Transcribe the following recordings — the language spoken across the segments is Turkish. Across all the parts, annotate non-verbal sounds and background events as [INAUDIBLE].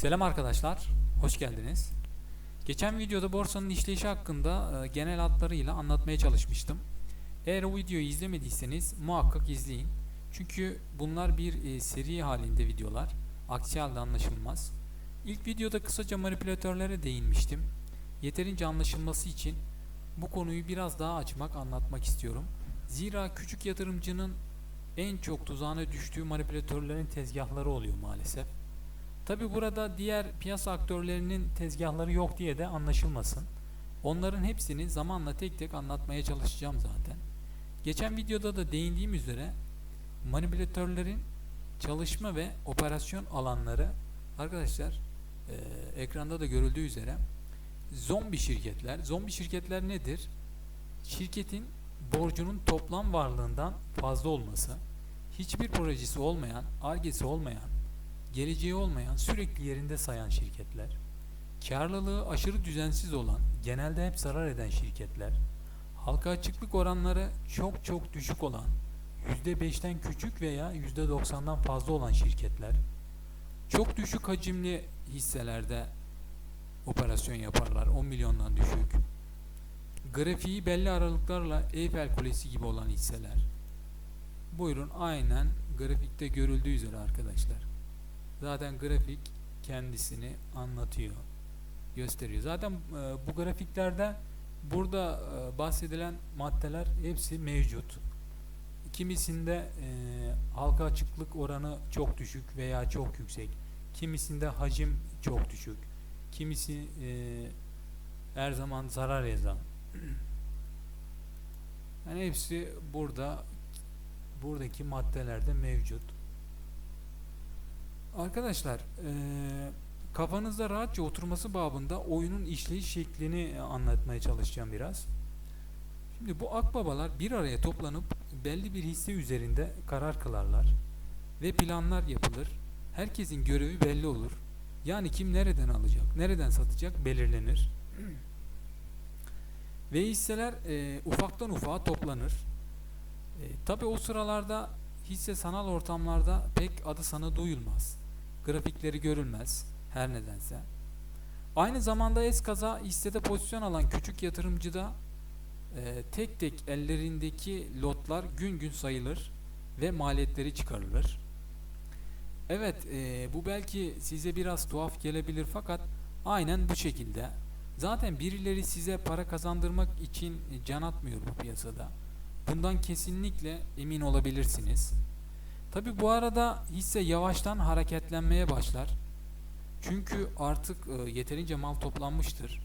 Selam arkadaşlar, hoş geldiniz. Geçen videoda borsanın işleyişi hakkında e, genel hatlarıyla anlatmaya çalışmıştım. Eğer o videoyu izlemediyseniz muhakkak izleyin. Çünkü bunlar bir e, seri halinde videolar. Aksi halde anlaşılmaz. İlk videoda kısaca manipülatörlere değinmiştim. Yeterince anlaşılması için bu konuyu biraz daha açmak, anlatmak istiyorum. Zira küçük yatırımcının en çok tuzağına düştüğü manipülatörlerin tezgahları oluyor maalesef. Tabi burada diğer piyasa aktörlerinin tezgahları yok diye de anlaşılmasın. Onların hepsini zamanla tek tek anlatmaya çalışacağım zaten. Geçen videoda da değindiğim üzere manipülatörlerin çalışma ve operasyon alanları arkadaşlar e, ekranda da görüldüğü üzere zombi şirketler. Zombi şirketler nedir? Şirketin borcunun toplam varlığından fazla olması, hiçbir projesi olmayan, argesi olmayan, geleceği olmayan, sürekli yerinde sayan şirketler, karlılığı aşırı düzensiz olan, genelde hep zarar eden şirketler, halka açıklık oranları çok çok düşük olan, %5'ten küçük veya %90'dan fazla olan şirketler, çok düşük hacimli hisselerde operasyon yaparlar, 10 milyondan düşük, grafiği belli aralıklarla Eyfel Kulesi gibi olan hisseler. Buyurun aynen grafikte görüldüğü üzere arkadaşlar. Zaten grafik kendisini anlatıyor, gösteriyor. Zaten e, bu grafiklerde burada e, bahsedilen maddeler hepsi mevcut. Kimisinde e, halka açıklık oranı çok düşük veya çok yüksek. Kimisinde hacim çok düşük. Kimisi e, her zaman zarar yazan. [CLEARS THROAT] Yani hepsi burada buradaki maddelerde mevcut. Arkadaşlar eee, kafanızda rahatça oturması babında oyunun işleyiş şeklini e, anlatmaya çalışacağım biraz. Şimdi bu akbabalar bir araya toplanıp belli bir hisse üzerinde karar kılarlar ve planlar yapılır. Herkesin görevi belli olur. Yani kim nereden alacak, nereden satacak belirlenir. [CLEARS THROAT] Ve hisseler e, ufaktan ufağa toplanır. E, Tabi o sıralarda hisse sanal ortamlarda pek adı sana duyulmaz. Grafikleri görülmez her nedense. Aynı zamanda eskaza hissede pozisyon alan küçük yatırımcıda e, tek tek ellerindeki lotlar gün gün sayılır ve maliyetleri çıkarılır. Evet e, bu belki size biraz tuhaf gelebilir fakat aynen bu şekilde. Zaten birileri size para kazandırmak için can atmıyor bu piyasada. Bundan kesinlikle emin olabilirsiniz. Tabi bu arada hisse yavaştan hareketlenmeye başlar. Çünkü artık e, yeterince mal toplanmıştır.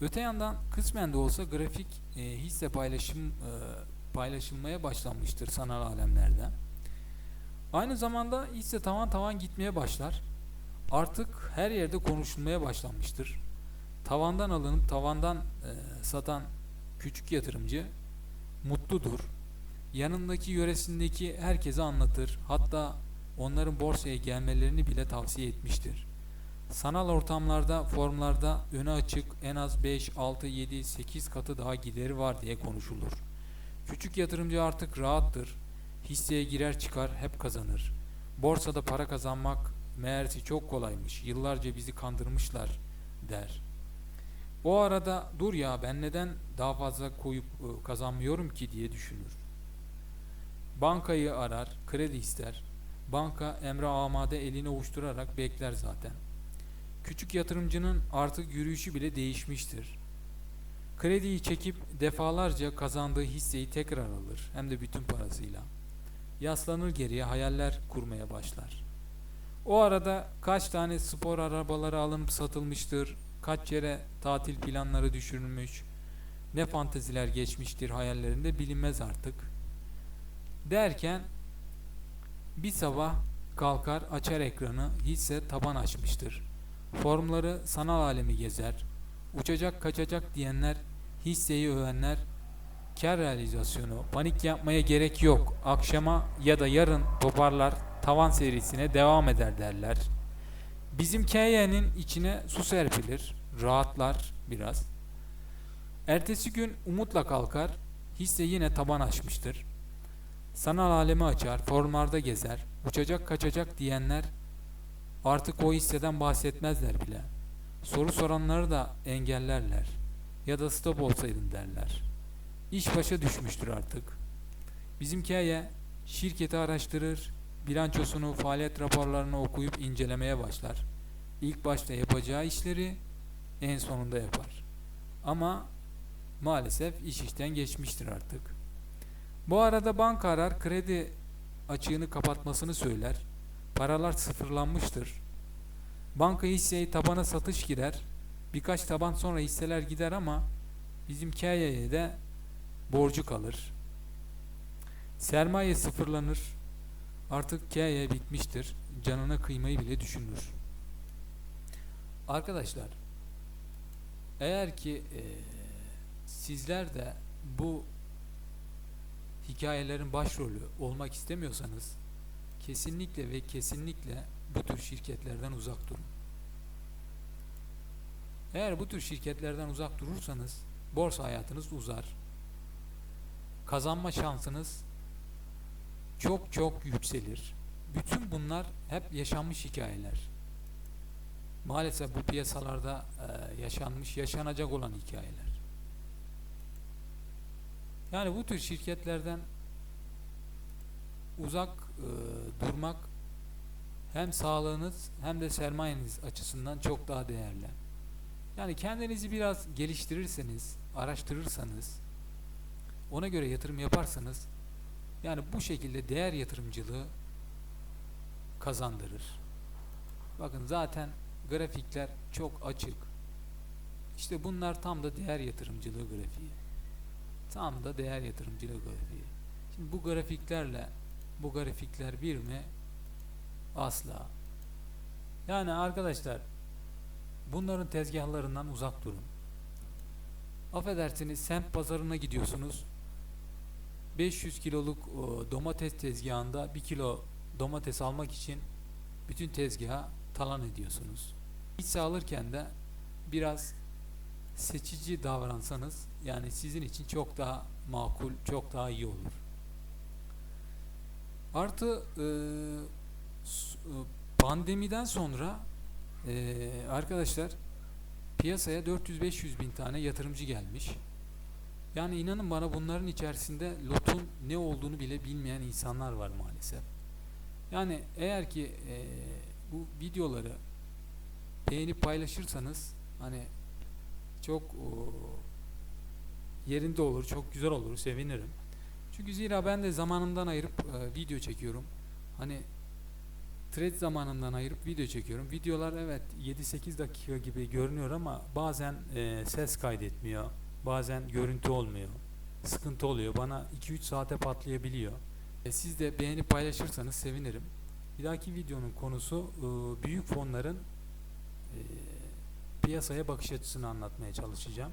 Öte yandan kısmen de olsa grafik e, hisse paylaşım e, paylaşılmaya başlanmıştır sanal alemlerde. Aynı zamanda hisse tavan tavan gitmeye başlar. Artık her yerde konuşulmaya başlanmıştır. Tavandan alınıp tavandan e, satan küçük yatırımcı mutludur. Yanındaki yöresindeki herkese anlatır. Hatta onların borsaya gelmelerini bile tavsiye etmiştir. Sanal ortamlarda, formlarda öne açık en az 5, 6, 7, 8 katı daha gideri var diye konuşulur. Küçük yatırımcı artık rahattır. Hisseye girer çıkar hep kazanır. Borsada para kazanmak meğerse çok kolaymış. Yıllarca bizi kandırmışlar der. O arada dur ya ben neden daha fazla koyup e, kazanmıyorum ki diye düşünür. Bankayı arar, kredi ister. Banka emre amade elini ovuşturarak bekler zaten. Küçük yatırımcının artık yürüyüşü bile değişmiştir. Krediyi çekip defalarca kazandığı hisseyi tekrar alır hem de bütün parasıyla. Yaslanır geriye hayaller kurmaya başlar. O arada kaç tane spor arabaları alınıp satılmıştır, kaç yere tatil planları düşürülmüş, ne fanteziler geçmiştir hayallerinde bilinmez artık. Derken bir sabah kalkar açar ekranı hisse taban açmıştır. Formları sanal alemi gezer. Uçacak kaçacak diyenler, hisseyi övenler, kar realizasyonu, panik yapmaya gerek yok. Akşama ya da yarın toparlar, tavan serisine devam eder derler. Bizim KY'nin içine su serpilir, rahatlar biraz. Ertesi gün umutla kalkar, hisse yine taban açmıştır. Sanal alemi açar, formlarda gezer, uçacak kaçacak diyenler artık o hisseden bahsetmezler bile. Soru soranları da engellerler. Ya da stop olsaydın derler. İş başa düşmüştür artık. Bizim hikaye şirketi araştırır, bilançosunu, faaliyet raporlarını okuyup incelemeye başlar. İlk başta yapacağı işleri en sonunda yapar. Ama maalesef iş işten geçmiştir artık. Bu arada banka arar, kredi açığını kapatmasını söyler. Paralar sıfırlanmıştır. Banka hisseyi tabana satış gider. Birkaç taban sonra hisseler gider ama bizim hikayeye de borcu kalır. Sermaye sıfırlanır. Artık hikaye bitmiştir. Canına kıymayı bile düşünür. Arkadaşlar, eğer ki eee, sizler de bu hikayelerin başrolü olmak istemiyorsanız kesinlikle ve kesinlikle bu tür şirketlerden uzak durun. Eğer bu tür şirketlerden uzak durursanız borsa hayatınız uzar. Kazanma şansınız çok çok yükselir. Bütün bunlar hep yaşanmış hikayeler. Maalesef bu piyasalarda yaşanmış, yaşanacak olan hikayeler. Yani bu tür şirketlerden uzak e, durmak hem sağlığınız hem de sermayeniz açısından çok daha değerli. Yani kendinizi biraz geliştirirseniz, araştırırsanız, ona göre yatırım yaparsanız, yani bu şekilde değer yatırımcılığı kazandırır. Bakın zaten grafikler çok açık. İşte bunlar tam da değer yatırımcılığı grafiği. Tam da değer yatırımcılığı grafiği. Şimdi bu grafiklerle bu grafikler bir mi? Asla. Yani arkadaşlar bunların tezgahlarından uzak durun. Affedersiniz semt pazarına gidiyorsunuz. 500 kiloluk domates tezgahında 1 kilo domates almak için bütün tezgaha talan ediyorsunuz. Hisse alırken de biraz seçici davransanız yani sizin için çok daha makul, çok daha iyi olur. Artı e, e, pandemiden sonra e, arkadaşlar piyasaya 400-500 bin tane yatırımcı gelmiş. Yani inanın bana bunların içerisinde lotun ne olduğunu bile bilmeyen insanlar var maalesef. Yani eğer ki e, bu videoları beğenip paylaşırsanız hani çok o, yerinde olur, çok güzel olur, sevinirim. Çünkü zira ben de zamanımdan ayırıp e, video çekiyorum. Hani thread zamanından ayırıp video çekiyorum. Videolar evet 7-8 dakika gibi görünüyor ama bazen e, ses kaydetmiyor. Bazen görüntü olmuyor. Sıkıntı oluyor. Bana 2-3 saate patlayabiliyor. E, siz de beğenip paylaşırsanız sevinirim. Bir dahaki videonun konusu e, büyük fonların e, piyasaya bakış açısını anlatmaya çalışacağım.